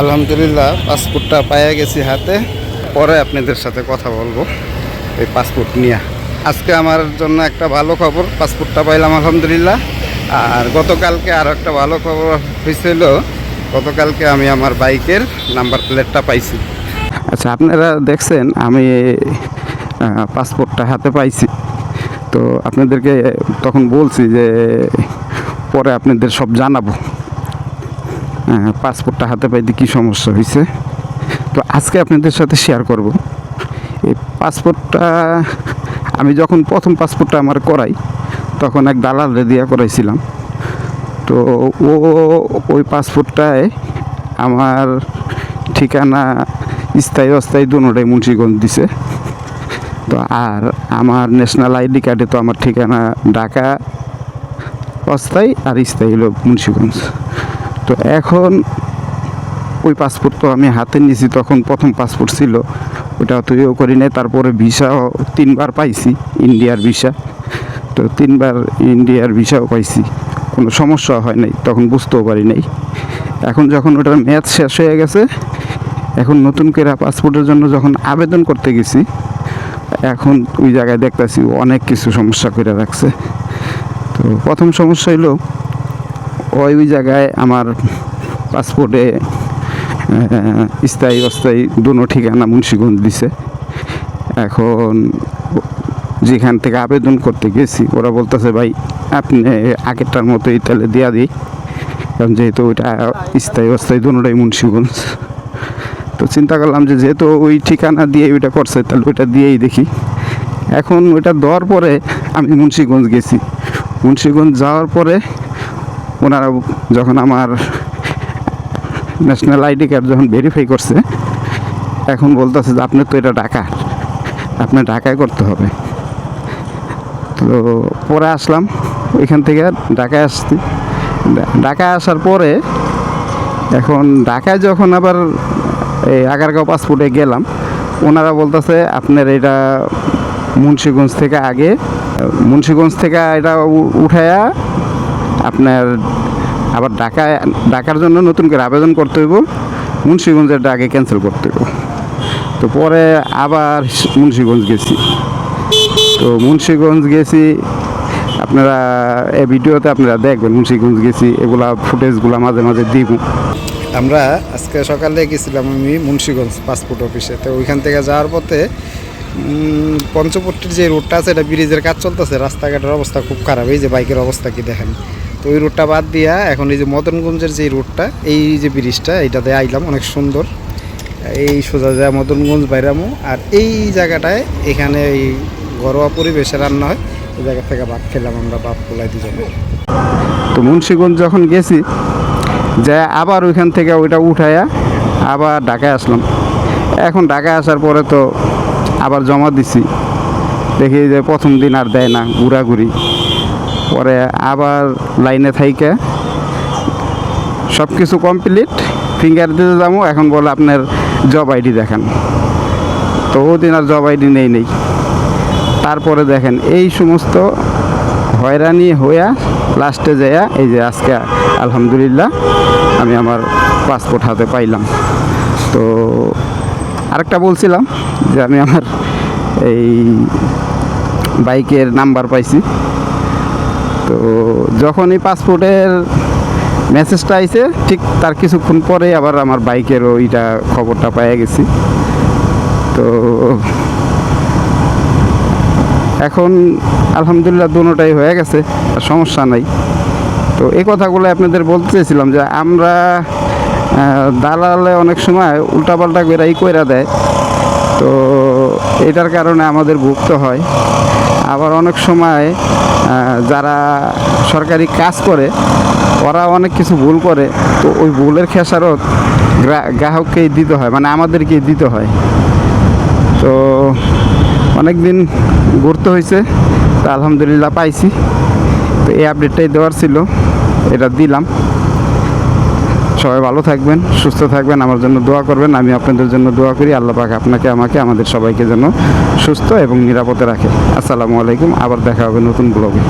আলহামদুলিল্লাহ, পাসপোর্টটা পাইয়া গেছি হাতে। পরে আপনাদের সাথে কথা বলব এই পাসপোর্ট নিয়ে। আজকে আমার জন্য একটা ভালো খবর, পাসপোর্টটা পাইলাম আলহামদুলিল্লাহ। আর গতকালকে আর একটা ভালো খবর হয়েছিল গতকালকে আমি আমার বাইকের নাম্বার প্লেটটা পাইছি। আচ্ছা আপনারা দেখছেন, আমি পাসপোর্টটা হাতে পাইছি। তো আপনাদেরকে তখন বলছি যে, পরে আপনাদের সব জানাব। পাসপোর্টটা হাতে পাইতে কী সমস্যা হয়েছে তো আজকে আপনাদের সাথে শেয়ার করব। এই পাসপোর্টটা, আমি যখন প্রথম পাসপোর্টটা আমার করাই, তখন এক দালালে দিয়া করাইছিলাম। তো ও ওই পাসপোর্টটায় আমার ঠিকানা স্থায়ী অস্থায়ী দুটোটাই মুন্সিগঞ্জ দিছে। তো আর আমার ন্যাশনাল আইডি কার্ডে তো আমার ঠিকানা ঢাকা, অস্থায়ী আর স্থায়ী হলো মুন্সিগঞ্জ। তো এখন ওই পাসপোর্ট তো আমি হাতে নিয়েছি, তখন প্রথম পাসপোর্ট ছিল। ওটা তো করি নাই, তারপরে ভিসাও তিনবার পাইছি ইন্ডিয়ার ভিসা তো তিনবার ইন্ডিয়ার ভিসাও পাইছি, কোনো সমস্যা হয় নাই, তখন বুঝতেও পারি নাই। এখন যখন ওটার ম্যাচ শেষ হয়ে গেছে, এখন নতুন করে পাসপোর্টের জন্য যখন আবেদন করতে গেছি, এখন ওই জায়গায় দেখতেছি অনেক কিছু সমস্যা করে রাখছে। তো প্রথম সমস্যা হলো ওই ওই জায়গায় আমার পাসপোর্টে স্থায়ী অস্থায়ী দুনো ঠিকানা মুন্সিগঞ্জ দিছে। এখন যেখান থেকে আবেদন করতে গেছি, ওরা বলতেছে, ভাই, আপনি আগেরটার মতো তাহলে দেওয়া দিই। কারণ যেহেতু ওইটা স্থায়ী অস্থায়ী দুটোটাই মুন্সিগঞ্জ। তো চিন্তা করলাম যে যেহেতু ওই ঠিকানা দিয়ে ওইটা করছে, তাহলে ওইটা দিয়েই দেখি। এখন ওইটা দেওয়ার পরে আমি মুন্সিগঞ্জ গেছি। মুন্সিগঞ্জ যাওয়ার পরে ওনারা যখন আমার ন্যাশনাল আইডি কার্ড যখন ভেরিফাই করছে, এখন বলতেছে যে আপনার তো এটা ঢাকা আপনার ঢাকায় করতে হবে। তো পরে আসলাম ওইখান থেকে ঢাকায় আসছি। ঢাকায় আসার পরে এখন ঢাকায় যখন আবার এই আগারগাঁও পাসপোর্টে গেলাম, ওনারা বলতেছে আপনার এটা মুন্সিগঞ্জ থেকে আগে, মুন্সিগঞ্জ থেকে এটা উঠায়া আপনার আবার ঢাকায় ঢাকার জন্য নতুন করে আবেদন করতে হইব। মুন্সিগঞ্জের ডাকে ক্যান্সেল করতে হইব। তো পরে আবার মুন্সিগঞ্জ গেছি। তো মুন্সিগঞ্জ গেছি, আপনারা এই ভিডিওতে আপনারা দেখবেন মুন্সিগঞ্জ গেছি, এগুলা ফুটেজগুলো মাঝে মাঝে দিব। আমরা আজকে সকালে গেছিলাম আমি মুন্সিগঞ্জ পাসপোর্ট অফিসে তো ওইখান থেকে যাওয়ার পথে পঞ্চপট্টির যে রোডটা আছে, এটা ব্রিজের কাজ চলতেছে। রাস্তাঘাটের অবস্থা খুব খারাপ। এই যে বাইকের অবস্থা কি দেখেন? তো ওই রোডটা বাদ দিয়া এখন এই যে মদনগঞ্জের যে রোডটা এই যে ব্রিজটা এইটাতে আইলাম, অনেক সুন্দর। এই সোজা যায় মদনগঞ্জ, বাইরামু, আর এই জায়গাটায় এখানে এই ঘরোয়া পরিবেশে রান্না হয়। এই জায়গা থেকে ভাত খেলাম আমরা বাপ পোলাই দুজনে। তো মুন্সিগঞ্জ যখন গেছি যে আবার ওইখান থেকে ওইটা উঠায়া আবার ঢাকায় আসলাম। এখন ঢাকায় আসার পরে তো আবার জমা দিছি। দেখি যে প্রথম দিন আর দেয় না, ঘুরাঘুরি। পরে আবার লাইনে থাইকে সব কিছু কমপ্লিট ফিঙ্গার দিতে যাব এখন বলে আপনার জব আইডি দেখেন। তো ওদিন আর জব আইডি নেই নেই। তারপরে দেখেন, এই সমস্ত হয়রানি হইয়া লাস্টে যাইয়া এই যে আজকে আলহামদুলিল্লাহ আমি আমার পাসপোর্ট হাতে পাইলাম। তো আরেকটা বলছিলাম যে আমি আমার এই বাইকের নাম্বার পাইছি। তো যখন এই পাসপোর্টের মেসেজটা আইছে, ঠিক তার কিছুক্ষণ পরে আবার আমার বাইকের ওইটা খবরটা পেয়ে গেছি। তো এখন আলহামদুলিল্লাহ দুটোটাই হয়ে গেছে, আর সমস্যা নাই। তো এই কথাগুলো আপনাদের বলতে চেয়েছিলাম যে আমরা দালালে অনেক সময় উল্টাপাল্টা করে কইরা দেয়। তো এটার কারণে আমাদের ভুগতে হয়। আবার অনেক সময় যারা সরকারি কাজ করে, ওরা অনেক কিছু ভুল করে, তো ওই ভুলের খেসারত গ্রাহককেই দিতে হয় মানে আমাদেরকেই দিতে হয়। তো অনেক দিন ঘুরতে হয়েছে, তা আলহামদুলিল্লাহ পাইছি। তো এই আপডেটটাই দেওয়ার ছিল, এটা দিলাম। সবাই ভালো থাকবেন, সুস্থ থাকবেন, আমার জন্য দোয়া করবেন, আমি আপনাদের জন্য দোয়া করি, আল্লাহ পাক আপনাকে, আমাকে, আমাদের সবাইকে যেন সুস্থ এবং নিরাপদে রাখে। আসসালামু আলাইকুম, আবার দেখা হবে নতুন ব্লগে